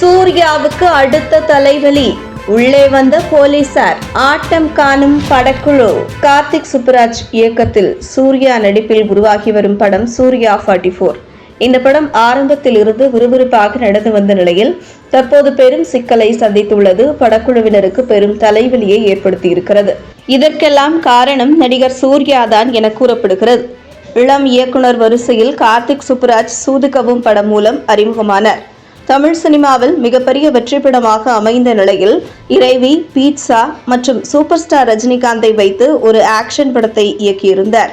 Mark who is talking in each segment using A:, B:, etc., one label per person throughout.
A: சூர்யாவுக்கு அடுத்த தலைவலி. உள்ளே வந்த போலீசார் ஆட்டம் காணும் படக்குழு. கார்த்திக் சுப்புராஜ் இயக்கத்தில் சூர்யா நடிப்பில் உருவாகி வரும் படம் சூர்யா ஃபார்ட்டி ஃபோர் இந்த படம் ஆரம்பத்தில் இருந்து விறுவிறுப்பாக நடந்து வந்த நிலையில் தற்போது பெரும் சிக்கலை சந்தித்துள்ளது. படக்குழுவினருக்கு பெரும் தலைவலியை ஏற்படுத்தியிருக்கிறது. இதற்கெல்லாம் காரணம் நடிகர் சூர்யா தான் என கூறப்படுகிறது. இளம் இயக்குனர் வரிசையில் கார்த்திக் சுப்புராஜ் சூதுகவும் படம் மூலம் அறிமுகமானார். தமிழ் சினிமாவில் மிகப்பெரிய வெற்றி படமாக அமைந்த நிலையில் இறைவி பீட்சா மற்றும் சூப்பர் ஸ்டார் ரஜினிகாந்தை வைத்து ஒரு ஆக்ஷன் படத்தை இயக்கியிருந்தார்.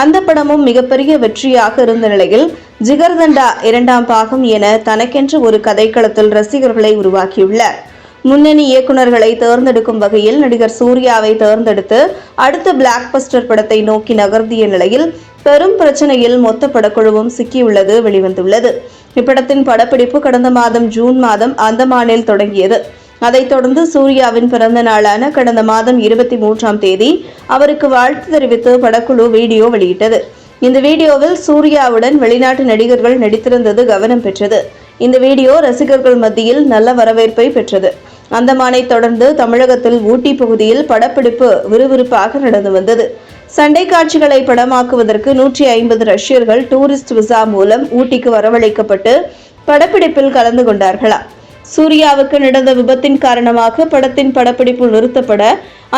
A: அந்த படமும் மிகப்பெரிய வெற்றியாக இருந்த நிலையில் ஜிகர்தண்டா இரண்டாம் பாகம் என தனக்கென்று ஒரு கதைக்களத்தில் ரசிகர்களை உருவாக்கியுள்ளார். முன்னணி இயக்குனர்களை தேர்ந்தெடுக்கும் வகையில் நடிகர் சூர்யாவை தேர்ந்தெடுத்து அடுத்த பிளாக் பஸ்டர் படத்தை நோக்கி நகர்த்திய நிலையில் பெரும் பிரச்சனையில் மொத்த படக்குழுவும் சிக்கியுள்ளது வெளிவந்துள்ளது. இப்படத்தின் படப்பிடிப்பு கடந்த மாதம் ஜூன் மாதம் அந்தமானில் தொடங்கியது. அதைத் தொடர்ந்து சூர்யாவின் பிறந்த நாளான கடந்த மாதம் இருபத்தி மூன்றாம் தேதி அவருக்கு வாழ்த்து தெரிவித்து படக்குழு வீடியோ வெளியிட்டது. இந்த வீடியோவில் சூர்யாவுடன் வெளிநாட்டு நடிகர்கள் நடித்திருந்தது கவனம் பெற்றது. இந்த வீடியோ ரசிகர்கள் மத்தியில் நல்ல வரவேற்பை பெற்றது. அந்தமானை தொடர்ந்து தமிழகத்தில் ஊட்டி பகுதியில் படப்பிடிப்பு விறுவிறுப்பாக நடந்து வந்தது. சண்டை காட்சிகளை படமாக்குவதற்கு நூற்றி ஐம்பது ரஷ்யர்கள் டூரிஸ்ட் விசா மூலம் ஊட்டிக்கு வரவழைக்கப்பட்டு படப்பிடிப்பில் கலந்து கொண்டார்களா? சூர்யாவுக்கு நடந்த விபத்தின் காரணமாக படத்தின் படப்பிடிப்பு நிறுத்தப்பட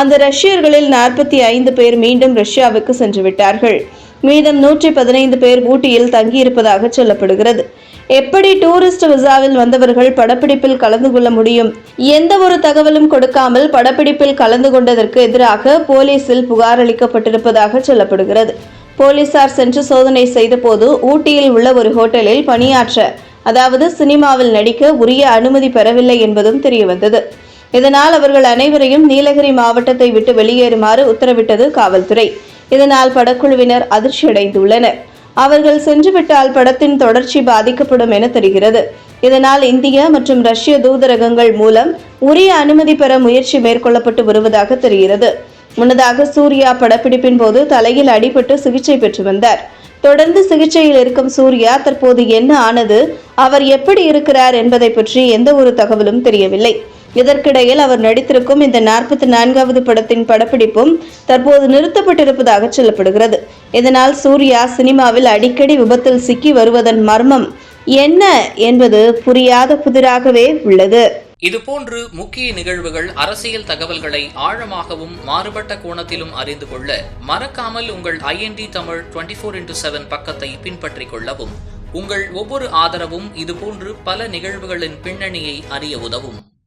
A: அந்த ரஷ்யர்களில் நாற்பத்தி ஐந்து பேர் மீண்டும் ரஷ்யாவுக்கு சென்று விட்டார்கள். மீதம் நூற்றி பதினைந்து பேர் ஊட்டியில் தங்கியிருப்பதாக சொல்லப்படுகிறது. எப்படி டூரிஸ்ட் விசாவில் வந்தவர்கள் படப்பிடிப்பில் கலந்து கொள்ள முடியும்? எந்த ஒரு தகவலும் கொடுக்காமல் படப்பிடிப்பில் கலந்து கொண்டதற்கு எதிராக போலீசில் புகார் அளிக்கப்பட்டிருப்பதாக சொல்லப்படுகிறது. போலீசார் சென்று சோதனை செய்தபோது ஊட்டியில் உள்ள ஒரு ஹோட்டலில் பணியாற்ற அதாவது சினிமாவில் நடிக்க உரிய அனுமதி பெறவில்லை என்பதும் தெரியவந்தது. இதனால் அவர்கள் அனைவரையும் நீலகிரி மாவட்டத்தை விட்டு வெளியேறுமாறு உத்தரவிட்டது காவல்துறை. இதனால் படக்குழுவினர் அதிர்ச்சியடைந்துள்ளனர். அவர்கள் சென்றுவிட்டால் படத்தின் தொடர்ச்சி பாதிக்கப்படும் என தெரிகிறது. இதனால் இந்திய மற்றும் ரஷ்ய தூதரகங்கள் மூலம் உரிய அனுமதி பெற முயற்சி மேற்கொள்ளப்பட்டு வருவதாக தெரிகிறது. முன்னதாக சூர்யா படப்பிடிப்பின் போது தலையில் அடிபட்டு சிகிச்சை பெற்று வந்தார். தொடர்ந்து சிகிச்சையில் இருக்கும் சூர்யா தற்போது என்ன ஆனது அவர் எப்படி இருக்கிறார் என்பதை பற்றி எந்த ஒரு தகவலும் தெரியவில்லை. இதற்கிடையில் அவர் நடித்திருக்கும் இந்த நாற்பத்தி நான்காவது படத்தின் படப்பிடிப்பும் தற்போது நிறுத்தப்பட்டிருப்பதாக சொல்லப்படுகிறது. இதனால் சூர்யா சினிமாவில் அடிக்கடி விபத்தில் சிக்கி வருவதன் மர்மம் என்ன என்பது புரியாத புதிராகவே உள்ளது.
B: இதுபோன்று முக்கிய நிகழ்வுகள் அரசியல் தகவல்களை ஆழமாகவும் மாறுபட்ட கோணத்திலும் அறிந்து கொள்ள மறக்காமல் உங்கள் IND Tamil twenty four into seven பக்கத்தை பின்பற்றிக் கொள்ளவும். உங்கள் ஒவ்வொரு ஆதரவும் இதுபோன்று பல நிகழ்வுகளின் பின்னணியை அறிய உதவும்.